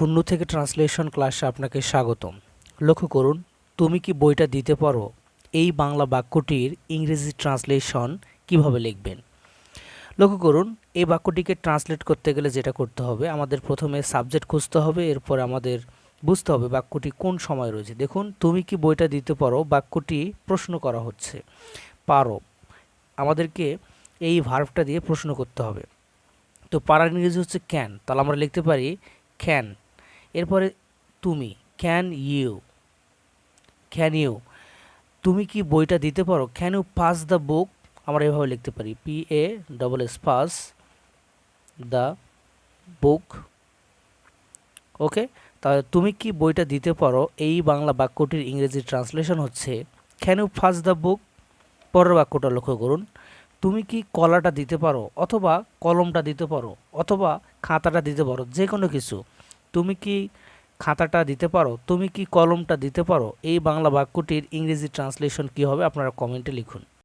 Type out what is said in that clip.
শূন্য থেকে ট্রান্সলেশন ক্লাসে আপনাকে স্বাগতম। লক্ষ্য করুন, তুমি কি বইটা দিতে পারো? এই বাংলা বাক্যটির ইংরেজি ট্রান্সলেশন কীভাবে লিখবেন? লক্ষ্য করুন, এই বাক্যটিকে ট্রান্সলেট করতে গেলে যেটা করতে হবে, আমাদের প্রথমে সাবজেক্ট খুঁজতে হবে, এরপর আমাদের বুঝতে হবে বাক্যটি কোন সময় রয়েছে। দেখুন, তুমি কি বইটা দিতে পারো? বাক্যটি প্রশ্ন করা হচ্ছে। পারো। আমাদেরকে এই ভার্ভটা দিয়ে প্রশ্ন করতে হবে। তো পারার ইংরেজি হচ্ছে ক্যান তাহলে আমরা লিখতে পারি ক্যান এরপরে তুমি ক্যান ইউ ক্যান ইউ তুমি কি বইটা দিতে পারো? Can you pass the book আমরা এভাবে লিখতে পারি। P A double S pass the book okay তাহলে তুমি কি বইটা দিতে পারো? এই বাংলা বাক্যটির ইংরেজি ট্রান্সলেশন হচ্ছে can you pass the book পরের বাক্যটা লক্ষ্য করুন। তুমি কি কলাটা দিতে পারো? অথবা কলমটা দিতে পারো? অথবা খাতাটা দিতে পারো? যে কোনো কিছু। তুমি কি খাতাটা দিতে পারো? তুমি কি কলমটা দিতে পারো? এই বাংলা বাক্যটির ইংরেজি ট্রান্সলেশন কি হবে? আপনারা কমেন্টে লিখুন।